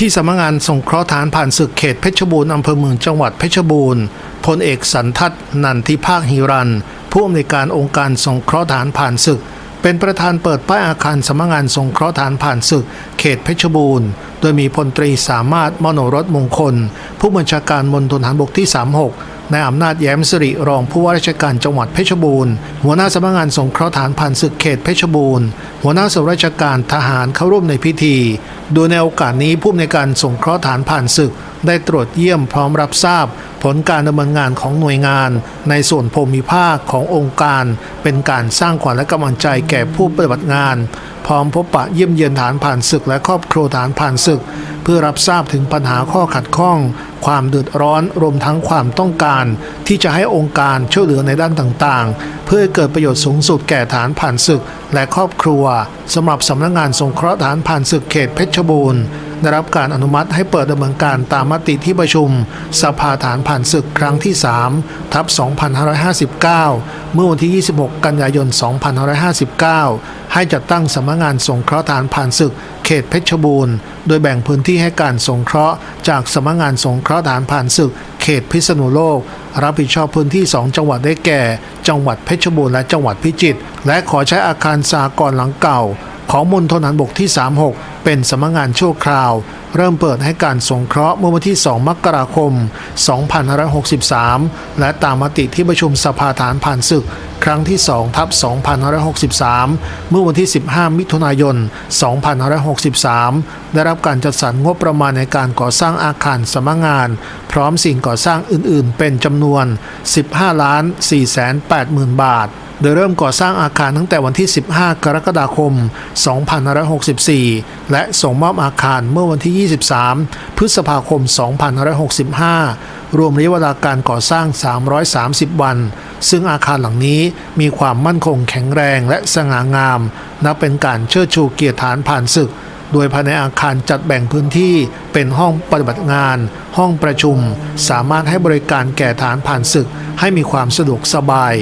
ที่สำนักงานสงเคราะห์ฐานผ่านศึกเขตเพชรบูรณ์อำเภอเมืองจังหวัดเพชรบูรณ์พลเอกสันทัศน์นันทิภาคฮิรันผู้อำนวยการองค์การสงเคราะห์ฐานผ่านศึก เป็นประธานเปิดป้ายอาคารสำนักงานสงเคราะห์ฐานผ่านศึก เขตเพชรบูรณ์โดยมีพลตรีสามารถมโนรสมงคล ผู้บัญชาการมณฑลฐานบกที่ 36 นายอำนาจแย้มสิริรองผู้ว่าราชการจังหวัดเพชรบูรณ์ หัวหน้าสำนักงานสงเคราะห์ฐานผ่านศึกเขตเพชรบูรณ์ หัวหน้าส่วนราชการทหารเข้าร่วมในพิธี โดยในโอกาสนี้ผู้อำนวยการสงเคราะห์ฐานผ่านศึก ได้ตรวจเยี่ยมพร้อมรับทราบ ลการดำเนินงานของหน่วยงาน ในส่วนภูมิภาคขององค์การ เป็นการสร้างขวัญและกำลังใจแก่ผู้ปฏิบัติงาน พร้อมพบปะเยี่ยมเยียนฐานผ่านศึกและครอบครัวฐานผ่านศึก เพื่อรับทราบถึงปัญหาข้อขัดข้อง ความเดือดร้อนรวมทั้งความต้องการ ที่จะให้องค์การช่วยเหลือในด้านต่างๆ เพื่อเกิดประโยชน์สูงสุดแก่ฐานผ่านศึกและครอบครัวสำหรับสำนักงานสงเคราะห์ฐานผ่านศึกเขตเพชรบูรณ์ ได้รับการอนุมัติให้เปิดดำเนินการตามมติที่ประชุม สภาฐานผ่านศึกครั้งที่ 3 ทับ 2559 เมื่อวันที่ 26 กันยายน 2559 ให้จัดตั้งสำนักงานสงเคราะห์ฐานผ่านศึก เขตเพชรบูรณ์ โดยแบ่งพื้นที่ให้การสงเคราะห์จากสำนักงานสงเคราะห์ฐานผ่านศึก เขตพิษณุโลก รับผิดชอบพื้นที่ 2 จังหวัดได้แก่ จังหวัดเพชรบูรณ์และจังหวัดพิจิตร และขอใช้อาคารสากรหลังเก่า ของมณฑลทหารบกที่ 36 เป็นสำนักงานชั่วคราว เริ่มเปิดให้การสงเคราะห์เมื่อวันที่ 2 มกราคม 2563 และตามมติที่ประชุมสภาฐานผ่านศึก ครั้งที่ 2 ทับ 2563 เมื่อวันที่ 15 มิถุนายน 2563 ได้รับการจัดสรรงบประมาณในการก่อสร้างอาคารสำนักงาน พร้อมสิ่งก่อสร้างอื่น ๆ เป็นจำนวน 15 ล้าน4แสน8หมื่นบาท โดยเริ่มก่อสร้างอาคารตั้งแต่วันที่ 15 กรกฎาคม 2564 และส่งมอบอาคารเมื่อวันที่ 23 พฤษภาคม 2565 รวมระยะเวลาการก่อสร้าง 330 วัน ซึ่งอาคารหลังนี้มีความมั่นคงแข็งแรงและสง่างาม นับเป็นการเชิดชูเกียรติฐานผ่านศึกโดยภายในอาคารจัดแบ่งพื้นที่เป็นห้องปฏิบัติงาน ห้องประชุม สามารถให้บริการแก่ฐานผ่านศึกให้มีความสะดวกสบาย